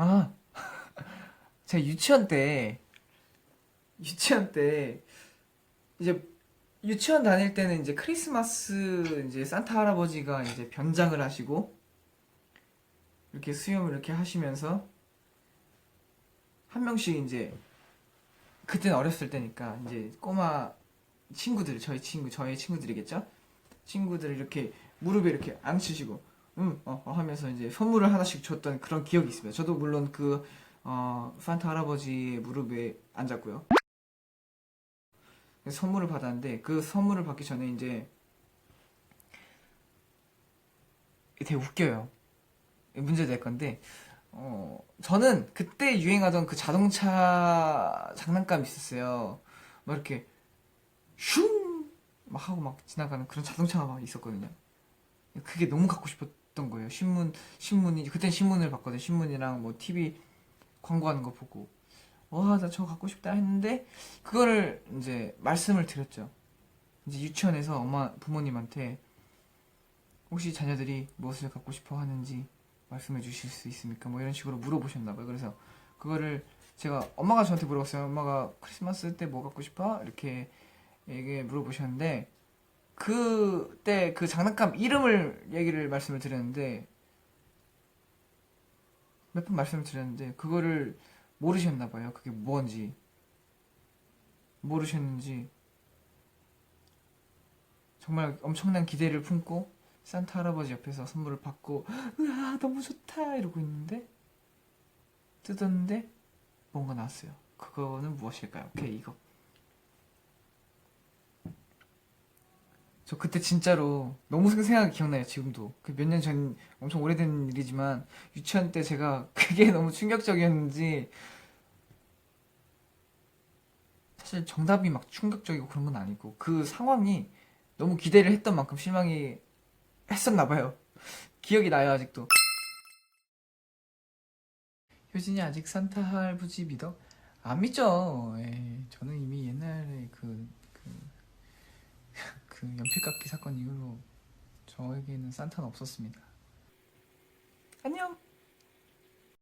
아, 제가 유치원 때, 유치원 때, 이제, 유치원 다닐 때는 이제 크리스마스, 이제 산타 할아버지가 이제 변장을 하시고, 이렇게 수염을 이렇게 하시면서, 한 명씩 이제, 그때는 어렸을 때니까, 이제 꼬마 친구들, 저희 친구, 저희 친구들이겠죠? 친구들 이렇게 무릎에 이렇게 앉히시고, 응, 어, 어 하면서 이제 선물을 하나씩 줬던 그런 기억이 있습니다. 저도 물론 그, 어, 산타 할아버지의 무릎에 앉았고요. 선물을 받았는데, 그 선물을 받기 전에 이제, 되게 웃겨요. 문제 될 건데, 어, 저는 그때 유행하던 그 자동차 장난감이 있었어요. 막 이렇게, 슝! 막 하고 막 지나가는 그런 자동차가 막 있었거든요. 그게 너무 갖고 싶었 던 거예요. 신문, 신문이, 그땐 신문을 봤거든요. 신문이랑 뭐 TV 광고하는 거 보고. 와, 나 저거 갖고 싶다 했는데, 그거를 이제 말씀을 드렸죠. 이제 유치원에서 엄마, 부모님한테 혹시 자녀들이 무엇을 갖고 싶어 하는지 말씀해 주실 수 있습니까? 뭐 이런 식으로 물어보셨나 봐요. 그래서 그거를 제가 엄마가 저한테 물어봤어요. 엄마가 크리스마스 때 뭐 갖고 싶어? 이렇게 얘기 물어보셨는데, 그때 그 장난감 이름을 얘기를 말씀을 드렸는데 몇 번 말씀을 드렸는데 그거를 모르셨나 봐요. 그게 뭔지 모르셨는지 정말 엄청난 기대를 품고 산타 할아버지 옆에서 선물을 받고 으아 너무 좋다 이러고 있는데 뜯었는데 뭔가 나왔어요. 그거는 무엇일까요? 오케이 이거 저 그때 진짜로 너무 생생하게 기억나요, 지금도. 그 몇 년 전, 엄청 오래된 일이지만, 유치원 때 제가 그게 너무 충격적이었는지, 사실 정답이 막 충격적이고 그런 건 아니고, 그 상황이 너무 기대를 했던 만큼 실망이 했었나 봐요. 기억이 나요, 아직도. 효진이 아직 산타 할아버지 믿어? 안 믿죠. 에이, 저는 이미 옛날에 그, 그, 그 연필깎이 사건 이후로 저에게는 산타는 없었습니다.